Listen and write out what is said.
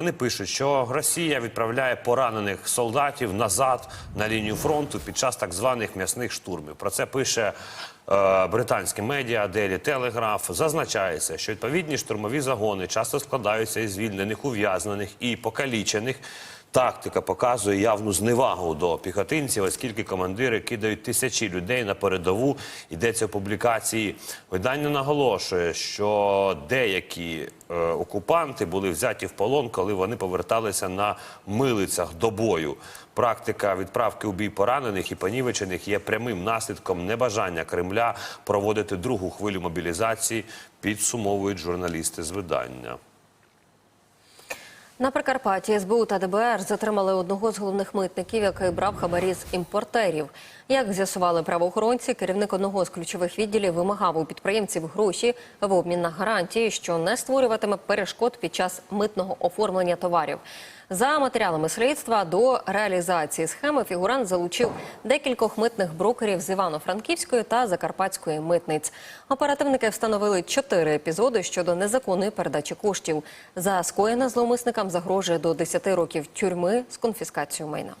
Вони пишуть, що Росія відправляє поранених солдатів назад на лінію фронту під час так званих м'ясних штурмів. Про це пише е, британське медіа Daily Telegraph. Зазначається, що відповідні штурмові загони часто складаються із звільнених, ув'язнених і покалічених. Тактика показує явну зневагу до піхотинців, оскільки командири кидають тисячі людей на передову. Йдеться у публікації. Видання наголошує, що деякі е, окупанти були взяті в полон, коли вони поверталися на милицях до бою. Практика відправки у бій поранених і понівечених є прямим наслідком небажання Кремля проводити другу хвилю мобілізації. Підсумовують журналісти з видання. На Прикарпатті СБУ та ДБР затримали одного з головних митників, який брав хабарі з імпортерів. Як з'ясували правоохоронці, керівник одного з ключових відділів вимагав у підприємців гроші в обмін на гарантії, що не створюватиме перешкод під час митного оформлення товарів. За матеріалами слідства до реалізації схеми фігурант залучив декількох митних брокерів з Івано-Франківської та Закарпатської митниць. Оперативники встановили чотири епізоди щодо незаконної передачі коштів. За скоєне зловмисникам загрожує до 10 років тюрми з конфіскацією майна.